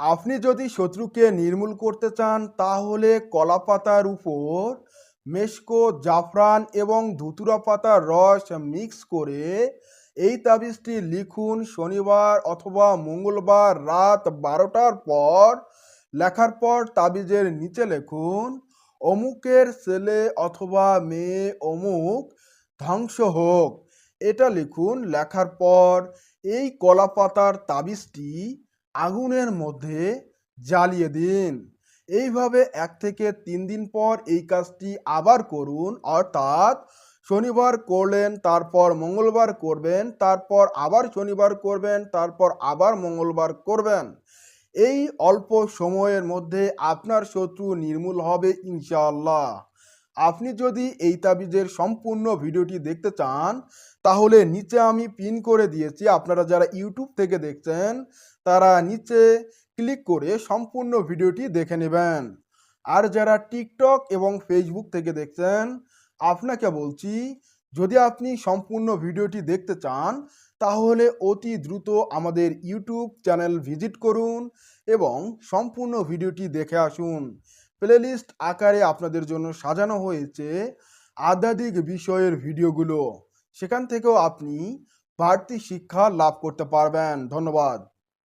আপনি যদি শত্রুকে নির্মূল করতে চান, তাহলে কলা পাতার উপর মেশকো, জাফরান এবং ধুতুরা পাতার রস মিক্স করে এই তাবিজটি লিখুন শনিবার অথবা মঙ্গলবার রাত বারোটার পর। লেখার পর তাবিজের নিচে লিখুন, অমুকের ছেলে অথবা মেয়ে অমুক ধ্বংস হোক। এটা লিখুন। লেখার পর এই কলা পাতার তাবিজটি আগুনের মধ্যে জ্বালিয়ে দিন। এইভাবে এক থেকে তিন দিন পর এই কাজটি আবার করুন। অর্থাৎ শনিবার করলেন, তারপর মঙ্গলবার করবেন, তারপর আবার শনিবার করবেন, তারপর আবার মঙ্গলবার করবেন। এই অল্প সময়ের মধ্যে আপনার শত্রু নির্মূল হবে ইনশাআল্লাহ। আপনি যদি এই তাবিজের সম্পূর্ণ ভিডিওটি দেখতে চান, তাহলে নিচে আমি পিন করে দিয়েছি। আপনারা যারা ইউটিউব থেকে দেখছেন, তারা নিচে ক্লিক করে সম্পূর্ণ ভিডিওটি দেখে নেবেন। আর যারা টিকটক এবং ফেসবুক থেকে দেখছেন, আপনাকে বলছি, যদি আপনি সম্পূর্ণ ভিডিওটি দেখতে চান, তাহলে অতি দ্রুত আমাদের ইউটিউব চ্যানেল ভিজিট করুন এবং সম্পূর্ণ ভিডিওটি দেখে আসুন। প্লেলিস্ট আকারে আপনাদের জন্য সাজানো হয়েছে আধ্যাত্মিক বিষয়ের ভিডিওগুলো। সেখান থেকেও আপনি বাড়তি শিক্ষা লাভ করতে পারবেন। ধন্যবাদ।